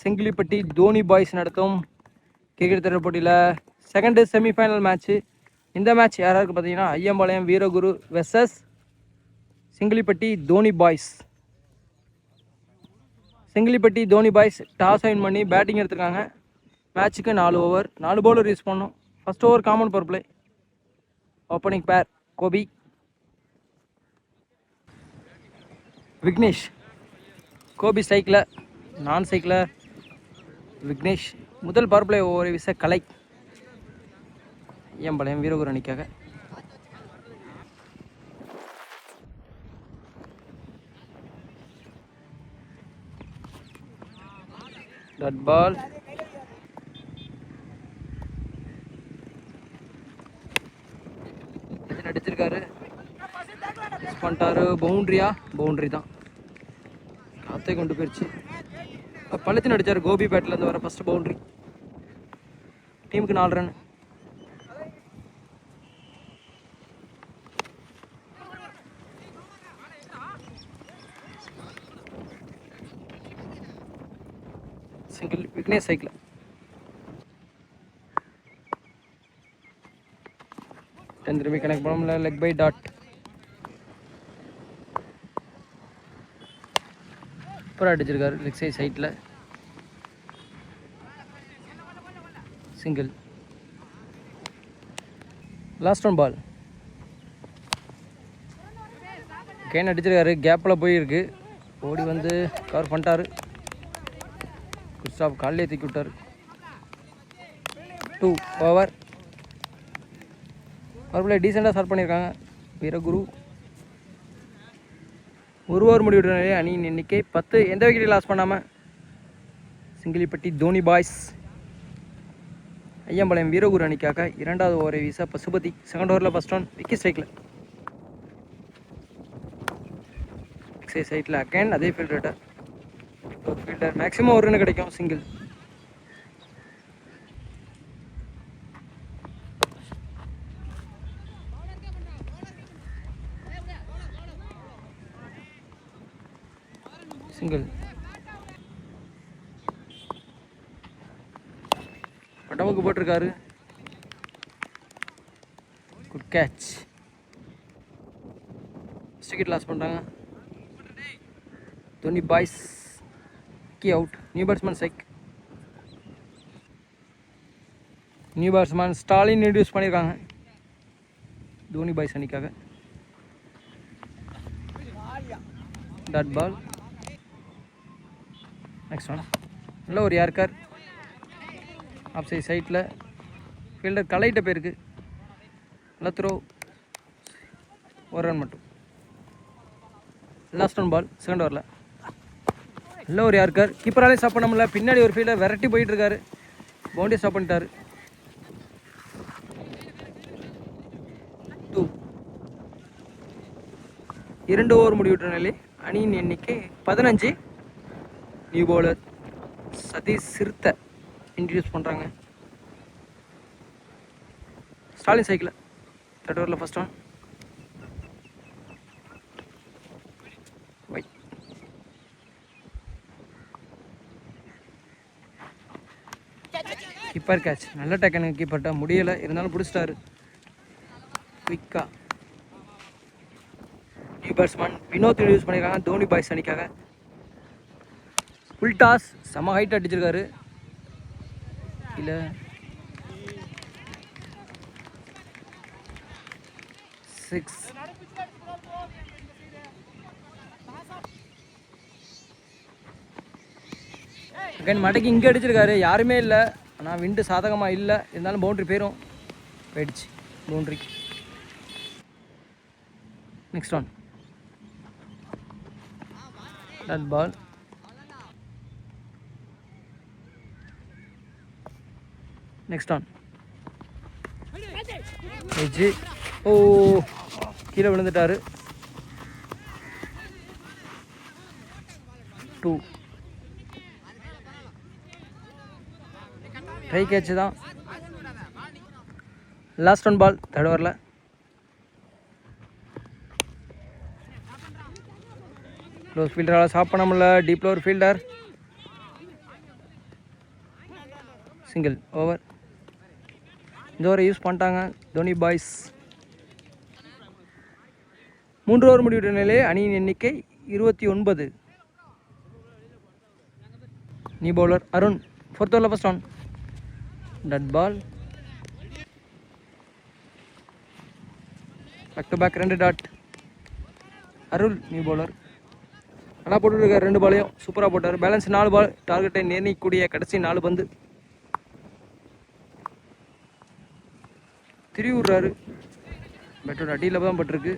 Chengilipatti Dhoni boys நடத்தும் cricket தொடர் போட்டியில் செகண்டு செமிஃபைனல் மேட்ச்சு இந்த மேட்ச் யாராருக்கு பார்த்தீங்கன்னா Ayyampalayam Veeraguru versus Chengilipatti Dhoni boys. Chengilipatti Dhoni boys toss win பண்ணி பேட்டிங் எடுத்திருக்காங்க. மேட்ச்சுக்கு நாலு ஓவர் நாலு பவுலர் யூஸ் பண்ணோம். First over common power play opening pair Gopi. Vignesh. Gopi சைக்கிளில் நான் சைக்கிளில் விக்னேஷ் முதல் பவர் பிளே ஓவரை விச கலை. ஐயம்பாளையம் வீரகுரு அணிக்காக டட் பால் அடிச்சிருக்காரு. மிஸ் பண்ணிட்டாரு. பவுண்ட்ரியா பவுண்ட்ரி தான். காத்தே கொண்டு போயிடுச்சு பள்ளத்தின் அடிச்சார் கோபி பேட்ல இருந்து வர ஃபர்ஸ்ட் பவுண்ட்ரி டீமுக்கு நாலு run single Vignesh cycle ten திரும்பி கனெக்ட் பண்ண முடியல லெக் சூப்பராக அடிச்சிருக்காரு லெக் சைட் சைட்டில் single last one ball can அடிச்சிருக்காரு கேப்பில் போயிருக்கு. ஓடி வந்து கவர் பண்ணிட்டாரு. குஸ்டாப் காலையே தூக்கி விட்டார். டூ ஓவர் பவர் டீசெண்டாக ஸ்டார்ட் பண்ணியிருக்காங்க வீரகுரு. ஒரு ஓவர் முடிவிட்ட அணியின் எண்ணிக்கை பத்து. எந்த விக்கெட்டையும் லாஸ் பண்ணாமல் சிங்கிலிப்பட்டி தோனி பாய்ஸ் ஐயம்பாளையம் வீரகுரு அணிக்காக இரண்டாவது ஓவரை வீச பசுபதி செகண்ட் ஓவரில் ஃபஸ்ட் ஒன் விக்கி ஸ்ட்ரைக்கில் சைட்டில் அகேன் அதே ஃபீல்டர்கிட்ட ஒரு ஃபீல்டர் மேக்ஸிமம் ஒரு ரன் கிடைக்கும் சிங்கிள் சிங்கிள் பட்டமுக்கு போட்டிருக்காரு. குட் கேட்ச் விக்கெட் லாஸ் பண்ணுறாங்க தோனி பாய்ஸ் கி அவுட் நியூ பேட்ஸ்மேன் சைக் நியூ பேட்ஸ்மேன் ஸ்டாலின் இன்ட்ரடியூஸ் பண்ணியிருக்காங்க தோனி பாய்ஸ் அணிக்காக. டாட் பால் நெக்ஸ்ட் ஒன் நல்ல ஒரு யார்கர் ஆஃப் சைட் சைட்டில் ஃபீல்டர் கலையிட்ட போயிருக்கு நல்ல த்ரோ ஒரு ரன் மட்டும். லாஸ்ட் ஒன் பால் செகண்ட் ஓவரில் நல்ல ஒரு யார்கர் கீப்பராலே ஸ்டாப் பண்ண முடியல. பின்னாடி ஒரு ஃபீல்டர் விரட்டி போயிட்டுருக்காரு பவுண்டரி ஸ்டாப் பண்ணிட்டாரு. டூ இரண்டு ஓவர் முடிவிட்ட நிலை அணியின் எண்ணிக்கை பதினஞ்சு. நியூ பவுலர் சதீஷ் சிறுத்தை இன்ட்ரடியூஸ் பண்ணுறாங்க ஸ்டாலின் சைக்கிள். தேர்ட் ஓவரில் ஃபஸ்ட் ஒன் வை கீப்பர் கேட்ச் நல்ல டேக்கனுக்கு கீப்பர்ட்டா முடியலை. இருந்தாலும் பிடிச்சிட்டாரு. குயிக்காக நியூ பேட்ஸ்மேன் வினோத் யூஸ் பண்ணியிருக்காங்க தோனி பாய்ஸ் அணிக்காக. ஃபுல் டாஸ் செம ஹைட் அடிச்சிருக்காரு. இல்லை. சிக்ஸ் அகைன் மடக்கி இங்கே அடிச்சிருக்காரு. யாருமே இல்லை. ஆனால் விண்டு சாதகமாக இல்லை. இருந்தாலும் பவுண்ட்ரி போயிடும் போயிடுச்சு. Boundary next one that ball next one எஜ்ஜி ஓ கீழே விழுந்துட்டாரு. டூ கை கேட்ச் தான். லாஸ்ட் ஒன் பால் தேர்ட் ஓவரில் க்ளோஸ் ஃபீல்டரால் ஸ்டாப் பண்ண முடியல. டீப்பில் ஒரு ஃபீல்டர் சிங்கிள் ஓவர் இந்த யூஸ் பண்ணிட்டாங்க. தோனி பாய்ஸ் மூன்று ஓவர் முடிவிட்ட நிலையில் அணியின் எண்ணிக்கை இருபத்தி ஒன்பது. New bowler Arun. ஃபோர்த் ஓவரில் first one dot ball back to back ரெண்டு டாட் அருள் நீ பவுலர் நல்லா போட்டுருக்கார் ரெண்டு பாலையும் சூப்பராக போட்டார். பேலன்ஸ் நாலு பால் டார்கெட்டை நிர்ணயிக்கக்கூடிய கடைசி நாலு பந்து. திருவி விட்றாரு அடியில் தான் பட்டிருக்கு.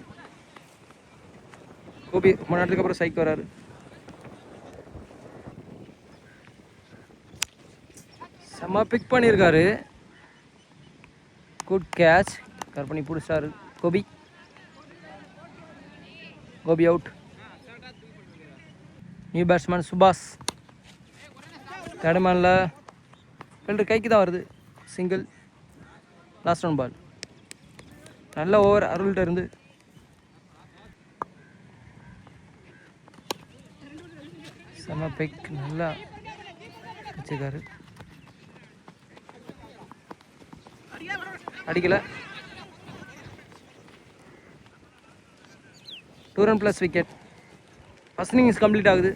கோபி ரொம்ப நேரத்துக்கு அப்புறம் சைக்கு வராரு. செம்ம பிக் பண்ணியிருக்காரு குட் கேட்ச் கர் பண்ணி பிடிச்சாரு. Gopi. Gopi out new batsman சுபாஷ். தேர்ட் மேனில் கைக்கு தான் வருது. சிங்கிள் லாஸ்ட் ஒன் பால் நல்ல ஓவர் அருள்கிட்ட இருந்து. செம பெக் நல்லா வச்சுக்காரு அடிக்கல. Two run plus wicket first innings complete ஆகுது.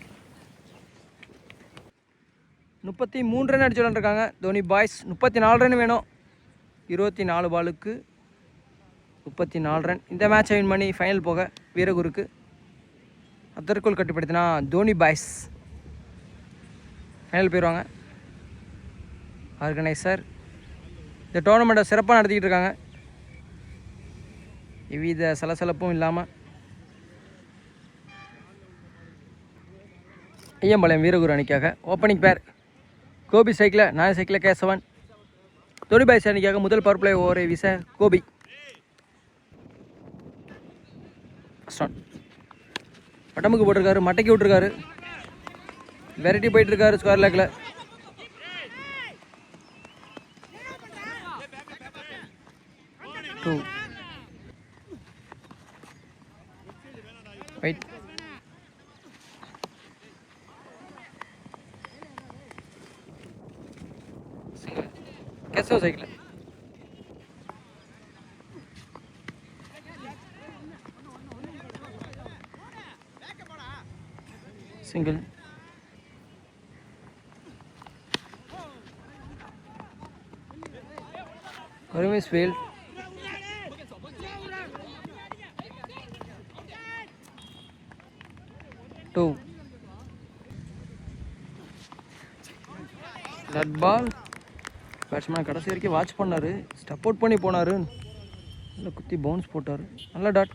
முப்பத்தி மூணு ரன் அடிச்சு விளாண்டுருக்காங்க தோனி பாய்ஸ் முப்பத்தி நாலு ரன் வேணும். இருபத்தி நாலு பாலுக்கு முப்பத்தி நாலு ரன். இந்த மேட்சை வின் பண்ணி ஃபைனல் போக வீரகுருக்கு. அதற்குள் கட்டுப்படுத்தினா தோனி பாய்ஸ். ஃபைனல் போயிடுவாங்க ஆர்கனைசர் இந்த டோர்னமெண்ட்டை சிறப்பாக நடத்திக்கிட்டு இருக்காங்க. எவ்வித சலசலப்பும் இல்லாமல் ஐயம்பாளையம் வீரகுரு அணிக்காக ஓப்பனிங் பேர் கோபி சைக்கிளில் நான் சைக்கிளில் கேசவன் தொடிபாய் அணிக்காக முதல் பவர் பிளே ஓவரை வீச கோபி. ஸ்டார்ட் பட்டமுக்கு போட்டிருக்காரு மட்டைக்கு விட்டுருக்காரு. வெரைட்டி போயிட்டுருக்காரு square லேக்கில் two wait Kesava cycle single. Hermes failed. Two. That ball batsman கடைசி வரைக்கும் வாட்ச் பண்ணார். ஸ்டப் அவுட் பண்ணி போனார். நல்லா குத்தி பவுன்ஸ் போட்டார். நல்ல டாட்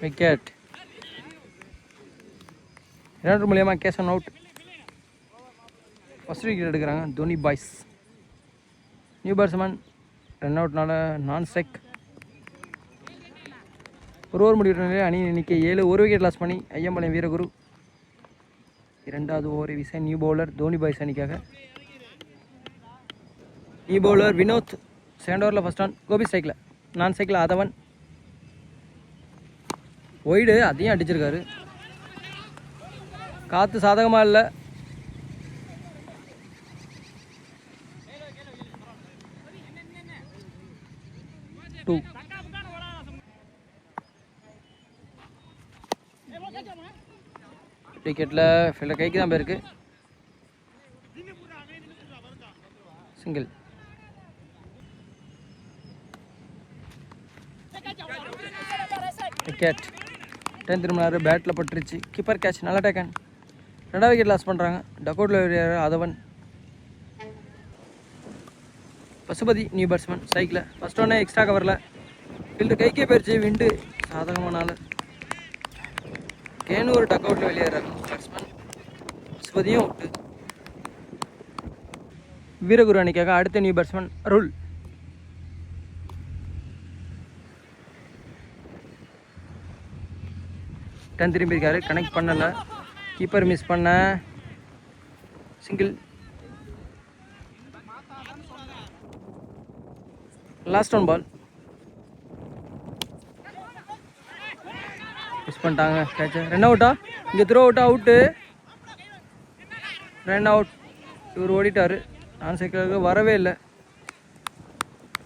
விக்கெட் இரண்டு மூலியமாக கேசன் அவுட் ஃபஸ்ட் விக்கெட் எடுக்கிறாங்க Dhoni boys. New batsman run அவுட்னால நான் செக். ஒரு ஓவர் முடிவுற அணியின் எண்ணிக்கை ஏழு. ஒரு விக்கெட் லாஸ் பண்ணி ஐயம்பாளையம் வீரகுரு. இரண்டாவது ஓவரை வீச நியூ பவுலர் தோனி பாய்ஸ் அணிக்காக. New bowler Vinod. செகண்ட் ஓவரில் ஃபஸ்ட் ஆன் கோபி சைக்கிள் நான் சைக்கிள் அதவன் ஒய்டு அதையும் அடிச்சிருக்காரு. காற்று சாதகமாக இல்லை. டூ விக்கெட்டில் ஃபீல்டர் கைக்கு தான் போயிருக்கு. சிங்கிள் விக்கெட் டென் திரும்பினார் பேட்டில் பட்டுருச்சு. கீப்பர் கேட்ச் நல்லா டேக்கன் ரெண்டாவது விக்கெட் லாஸ் பண்ணுறாங்க டக்கோட்டில் அதவன் பசுபதி நியூ பேட்ஸ்மேன் சைக்கிளில் ஃபஸ்ட் ஒன்னே எக்ஸ்ட்ரா கவரில் ஃபீல்டு கைக்கே போயிடுச்சு விண்டு. சாதகமானால. கேனு ஒரு டக் அவுட்டில் வெளியேறாங்க பேட்ஸ்மேன் பசுபதியும் அவுட்டு வீரகுரு அணிக்காக அடுத்த நியூ பேட்ஸ்மேன் அருள் டன் திரும்பியிருக்காரு கனெக்ட் பண்ணலை. கீப்பர் மிஸ் பண்ண. Single last one ball miss பண்ணிட்டாங்க. கேட்ச ரன் அவுட்டா இங்கே த்ரோ அவுட்டா அவுட்டு ரன் அவுட் இவர் ஓடிட்டார். நான் சைக்கிளுக்கு வரவே இல்லை.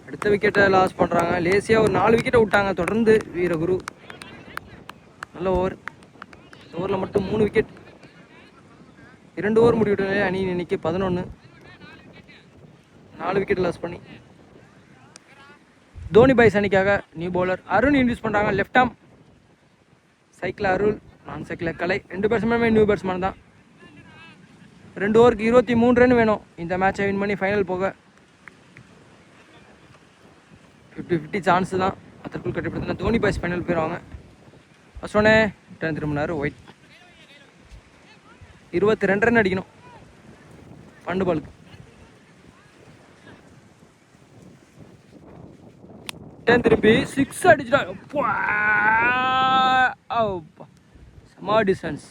அடுத்த விக்கெட்டை லாஸ் பண்ணுறாங்க லேசியாக ஒரு நாலு விக்கெட்டை விட்டாங்க. தொடர்ந்து வீரகுரு. நல்ல ஓவர் ஓவரில் மட்டும் மூணு விக்கெட் இரண்டு ஓவர் முடிவுடைய அணி இன்னைக்கு பதினொன்று நாலு விக்கெட் லாஸ் பண்ணி. தோனி பாய்ஸ் அணிக்காக நியூ பவுலர் அருண் இன்ட்யூஸ் பண்ணுறாங்க லெஃப்ட் ஆம் சைக்கிள் அருள் நான் சைக்கிள் கலை. ரெண்டு பேட்ஸ்மேனுமே நியூ பேட்ஸ்மேன் தான். ரெண்டு ஓவருக்கு இருபத்தி மூணு ரன் வேணும். இந்த மேட்சை வின் பண்ணி ஃபைனல் போக. ஃபிஃப்டி ஃபிஃப்டி சான்ஸ் தான். அதற்குள் கட்டுப்படுத்தினா தோனி பாய்ஸ் ஃபைனல் போயிடுவாங்க ஃபஸ்ட் ஒன்னே டென் திரும்பினார் ஒயிட் இருபத்தி ரெண்டு ரன் அடிக்கணும் பண்டு பாலுக்கு திரும்பி? சிக்ஸ் அடிச்சிட்டா. அப்பா. டிஸ்டன்ஸ்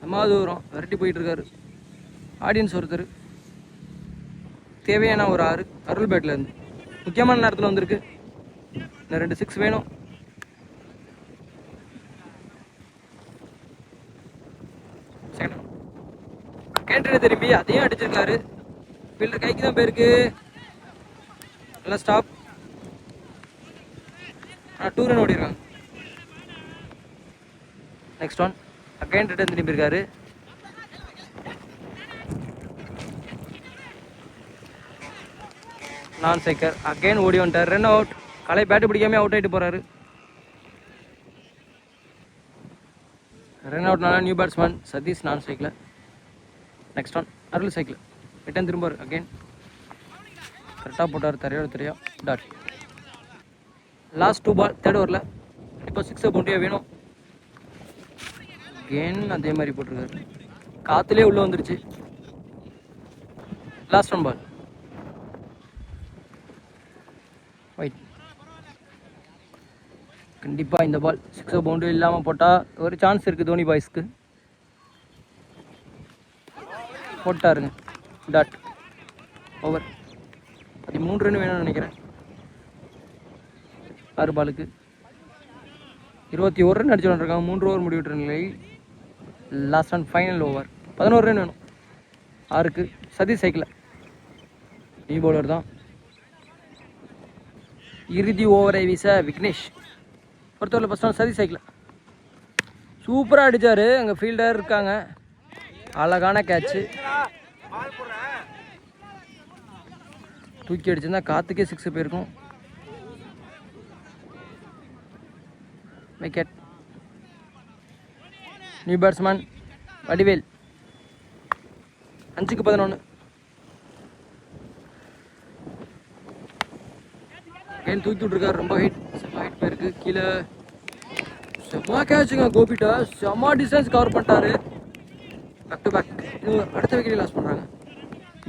செமா தூரம். விரட்டி போயிட்டு இருக்காரு. ஆடியன்ஸ் ஒருத்தர். தேவையான ஒரு ஆறு. அருள்பேட்டில் இருந்து. முக்கியமான நேரத்தில் வந்திருக்கு. இந்த ரெண்டு சிக்ஸ் வேணும் செகண்ட் கேட்டு திரும்பி அதையும் அடிச்சிருக்காரு. ஃபீல்டர் கைக்கு தான் போயிருக்கு. நல்லா ஸ்டாப் ஆனால் டூ ரன் ஓடிருக்காங்க. நெக்ஸ்ட் ஒன் அகைன் ரிட்டர்ன் திரும்பி இருக்காரு நான் சைக்கர் அகைன் ஓடி வந்துட்டார். ரன் அவுட் கலை பேட்டு பிடிக்காம அவுட் ஆகிட்டு போறாரு. ரன் அவுட்னால நியூ பேட்ஸ்மேன் சதீஷ் நான் cycle next one Arul cycle return திரும்பார் again கரெக்டாக போட்டார். தரையோட தெரியா. Dot last two ball third ஓவரில் இப்போ சிக்ஸை பவுண்டியாக வேணும். கேன் அதே மாதிரி போட்டிருக்காரு. காற்றுலேயே உள்ளே வந்துருச்சு. லாஸ்ட் ஒன் பால் ஒயிட் கண்டிப்பாக இந்த பால் சிக்ஸோ பவுண்டரி இல்லாமல் போட்டால் ஒரு சான்ஸ் இருக்குது தோனி பாய்ஸ்க்கு போட்டாருங்க. டாட் ஓவர் அது ரன் வேணும்னு நினைக்கிறேன். ஆறு பாலுக்கு இருபத்தி ஒரு ரன் அடிச்சு இருக்காங்க மூன்று ஓவர் முடிவிட்ட நிலை லாஸ்ட் அண்ட் ஃபைனல் ஓவர் பதினோரு ரன் வேணும். ஆறுக்கு. Satish cycle. New e bowler தான். இறுதி ஓவரை வீச விக்னேஷ். ஒருத்தரில் ஃபஸ்ட் ஒன் சதீஷ் சைக்கிள். சூப்பராக அடித்தார் அங்கே ஃபீல்டர் இருக்காங்க. அழகான கேட்ச்சு தூக்கி அடிச்சிருந்தா காத்துக்கே சிக்ஸ் போயிருக்கும். Wicket new batsman Vadivel. அஞ்சுக்கு பதினொன்று கையில் தூக்கி விட்ருக்காரு ரொம்ப ஹைட் ஹைட் போயிருக்கு. கீழே. செம்மா கேட்சுங்க கோபிட்டா. செம்ம டிஸ்டன்ஸ் கவர் பண்ணிட்டாரு. பேக் டு பேக் அடுத்த விக்கெட் லாஸ் பண்ணுறாங்க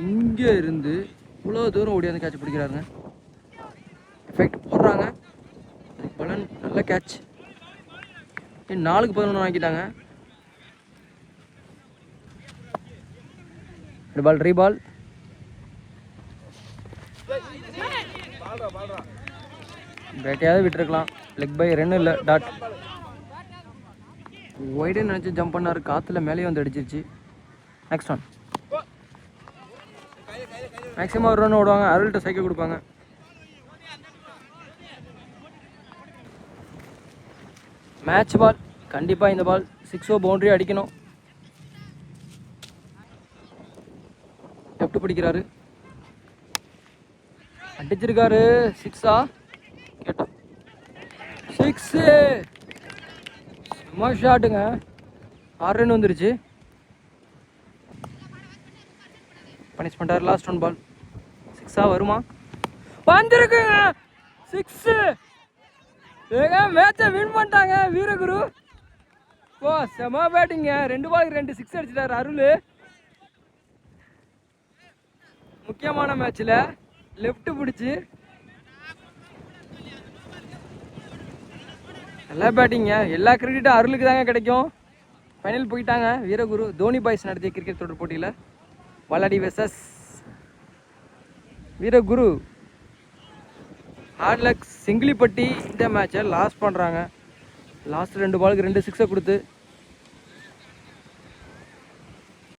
இங்கே இருந்து இவ்வளோ தூரம் ஓடியாந்து கேட்ச் பிடிக்கிறாருங்க. எஃபெக்ட் போடுறாங்க. அதுக்கு பலன் நல்ல கேட்ச் நாலுக்கு பதினொன்று வாங்கிட்டாங்க. பால் ரீபால் பேட்டையாவது விட்டுருக்கலாம். லெக் பை ரெண்டு இல்லை டாட் ஒய்டு நினச்சி ஜம்ப் பண்ணாரு காற்றுல மேலேயே வந்து அடிச்சிருச்சு. நெக்ஸ்ட் ஒன் மேக்ஸிமம் ஒரு ரன் ஓடுவாங்க அருள்கிட்ட சைக்கிள் கொடுப்பாங்க. மேட்ச் பால் கண்டிப்பாக இந்த பால் சிக்ஸோ பவுண்டரி அடிக்கணும். லெஃப்ட் பிடிக்கிறாரு. அடிச்சிருக்காரு சிக்ஸா கேட்டோம் சிக்ஸு சும்மா ஷாட்டுங்க. ஆறு ரன் வந்துருச்சு. பனிஷ் பண்ணார் லாஸ்ட் ஒன் பால் சிக்ஸாக வருமா? வந்துருக்குங்க. சிக்ஸு ஏங்க மேட்சை வின் பண்ணிட்டாங்க வீரகுரு. ஓ செம பேட்டிங்க ரெண்டு பாலுக்கு ரெண்டு சிக்ஸ் அடிச்சிட்டாரு அருள். முக்கியமான மேட்ச்சில் லெஃப்ட் பிடிச்சி. நல்லா பேட்டிங்க எல்லா கிரிக்கெட்டும் அருளுக்கு தாங்க கிடைக்கும். ஃபைனல் போயிட்டாங்க. வீரகுரு தோனி பாய்ஸ் நடத்திய கிரிக்கெட் தொடர் போட்டியில். வாலாடி வெசஸ் வீரகுரு. ஹார்ட்லக் சிங்கிளிப்பட்டி இந்த மேட்சை லாஸ் பண்ணுறாங்க லாஸ்ட் ரெண்டு பாலுக்கு ரெண்டு சிக்ஸை கொடுத்து